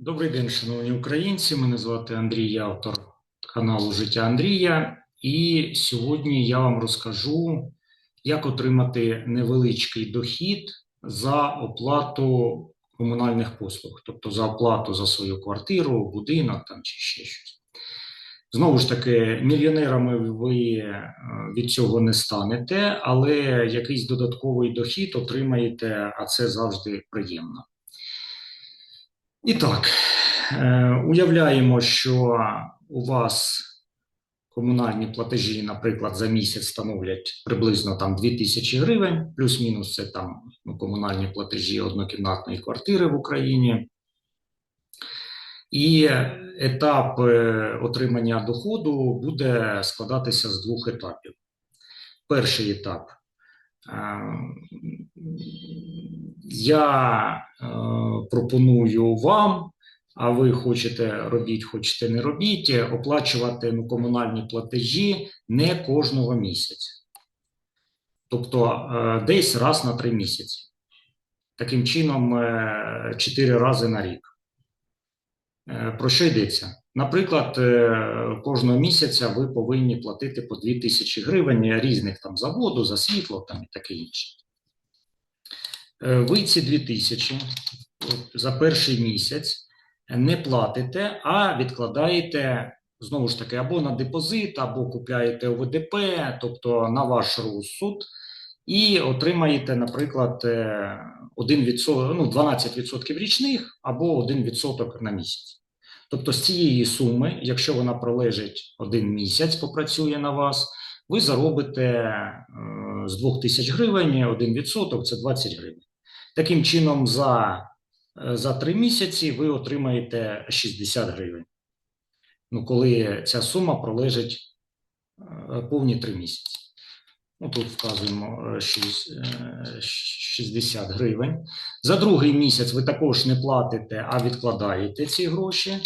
Добрий день, шановні українці. Мене звати Андрій, я автор каналу Життя Андрія. І сьогодні я вам розкажу, як отримати невеличкий дохід за оплату комунальних послуг, тобто за оплату за свою квартиру, будинок там чи ще щось. Знову ж таки, мільйонерами ви е, від цього не станете, але якийсь додатковий дохід отримаєте, а це завжди приємно. І так, е, уявляємо, що у вас комунальні платежі, наприклад, за місяць становлять приблизно там 2000 гривень, плюс-мінус це там ну, комунальні платежі однокімнатної квартири в Україні. І етап е, отримання доходу буде складатися з двох етапів. Перший етап. Е, Я е, пропоную вам, а ви хочете робіть, хочете не робіть, оплачувати ну, комунальні платежі не кожного місяця. Тобто е, десь раз на три місяці. Таким чином, чотири рази на рік. Е, Про що йдеться? Наприклад, е, кожного місяця ви повинні платити по 2 тисячі гривень різних там за воду, за світло там і таке інше. Е, Ви ці 2 тисячі за перший місяць не платите, а відкладаєте знову ж таки або на депозит, або купляєте ОВДП, тобто на ваш розсуд, і отримаєте, наприклад, е, 1%, ну, 12% річних або 1% на місяць. Тобто з цієї суми, якщо вона пролежить один місяць, попрацює на вас, ви заробите е, з 2 тисяч гривень 1% – це 20 гривень. Таким чином, за, е, за 3 місяці ви отримаєте 60 гривень. Ну, коли ця сума пролежить е, повні 3 місяці. Ну, тут вказуємо е, е, 60 гривень. За другий місяць ви також не платите, а відкладаєте ці гроші,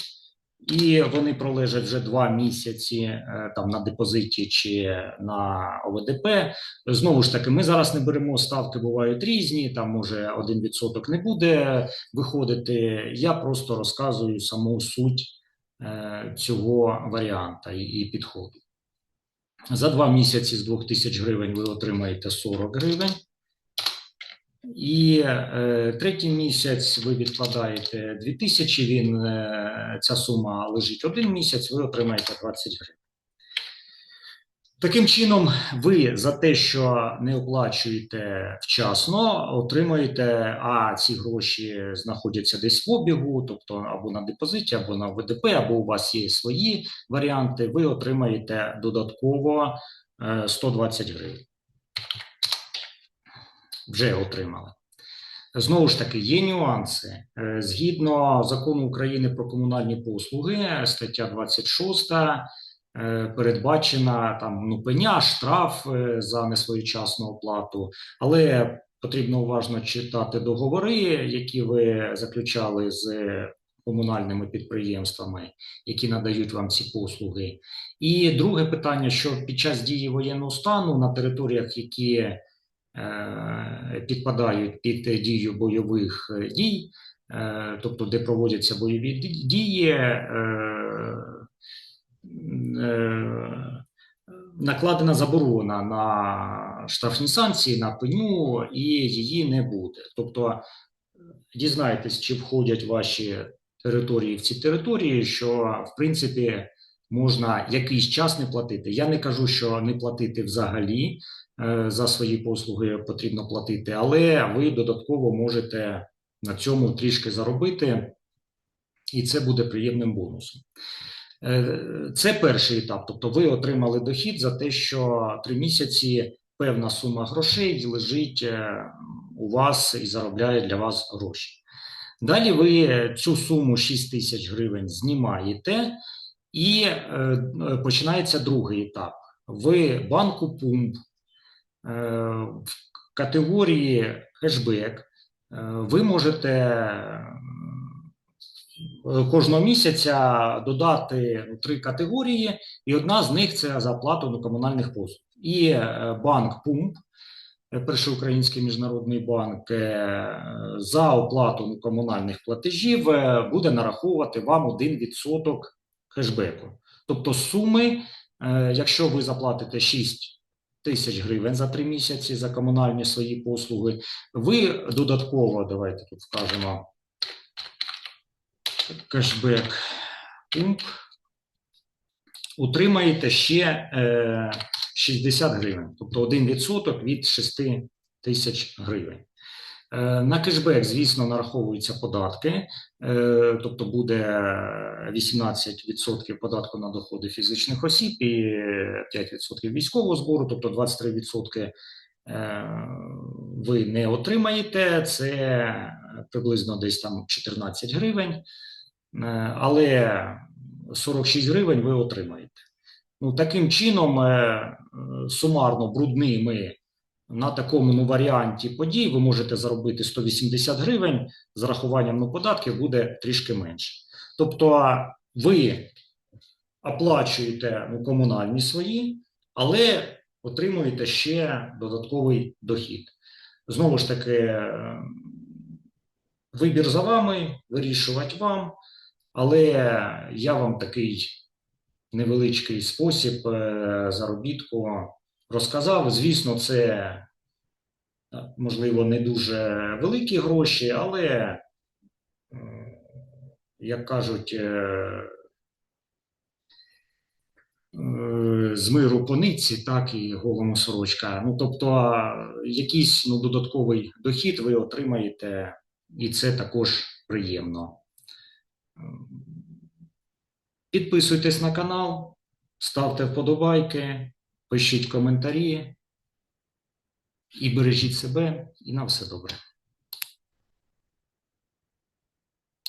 і вони пролежать вже два місяці е, там на депозиті чи на ОВДП. Знову ж таки, ми зараз не беремо ставки, бувають різні. Там може 1% не буде виходити. Я просто розказую саму суть е, цього варіанта і підходу. За два місяці з 2000 гривень ви отримаєте 40 гривень. І е, третій місяць ви відкладаєте 2000, він, е, ця сума лежить один місяць, ви отримаєте 20 гривень. Таким чином, ви за те, що не оплачуєте вчасно, отримуєте, а ці гроші знаходяться десь в обігу, тобто або на депозиті, або на ВДП, або у вас є свої варіанти, ви отримаєте додатково е, 120 гривень. Вже отримали. Знову ж таки, є нюанси. Е, Згідно закону України про комунальні послуги, стаття 26 е, передбачена там ну, пеня, штраф е, за несвоєчасну оплату, але потрібно уважно читати договори, які ви заключали з комунальними підприємствами, які надають вам ці послуги. І друге питання: що під час дії воєнного стану на територіях, які підпадають під дію бойових е, дій, е, тобто де проводяться бойові дії, е, е, накладена заборона на штрафні санкції, на пеню, і її не буде. Тобто дізнайтесь, чи входять ваші території в ці території, що в принципі можна якийсь час не платити. Я не кажу, що не платити взагалі е, за свої послуги потрібно платити, але ви додатково можете на цьому трішки заробити, і це буде приємним бонусом. Е, Це перший етап. Тобто, ви отримали дохід за те, що три місяці певна сума грошей лежить е, у вас і заробляє для вас гроші. Далі ви цю суму 6 тисяч гривень знімаєте, і е, починається другий етап. Ви банку пумп е, в категорії хешбек е, ви можете е, кожного місяця додати ну, три категорії, і одна з них це за оплату на комунальних послуг. І е, банк пумп е, Перший український міжнародний банк е, за оплату ну, комунальних платежів е, буде нараховувати вам 1% кешбеку. Тобто суми, е, якщо ви заплатите 6 тисяч гривень за три місяці за комунальні свої послуги, ви додатково, давайте тут вкажемо кешбек пункт, утримаєте ще е, 60 гривень, тобто 1% від 6 тисяч гривень. Е, На кешбек, звісно, нараховуються податки, е, тобто буде 18% податку на доходи фізичних осіб і 5% військового збору, тобто 23% е, ви не отримаєте. Це приблизно десь там 14 гривень, але 46 гривень ви отримаєте. Ну, таким чином, сумарно брудними на такому ну, варіанті подій ви можете заробити 180 гривень, з рахуванням ну, податків буде трішки менше. Тобто ви оплачуєте ну, комунальні свої, але отримуєте ще додатковий дохід. Знову ж таки, е, вибір за вами, вирішувати вам, але я вам такий невеличкий спосіб е, заробітку розказав. Звісно, це е, можливо не дуже великі гроші, але, е, як кажуть, е, з миру по нитці, так і голому сорочка. Ну, тобто, якийсь ну, додатковий дохід ви отримаєте, і це також приємно. Підписуйтесь на канал, ставте вподобайки, пишіть коментарі і бережіть себе, і на все добре.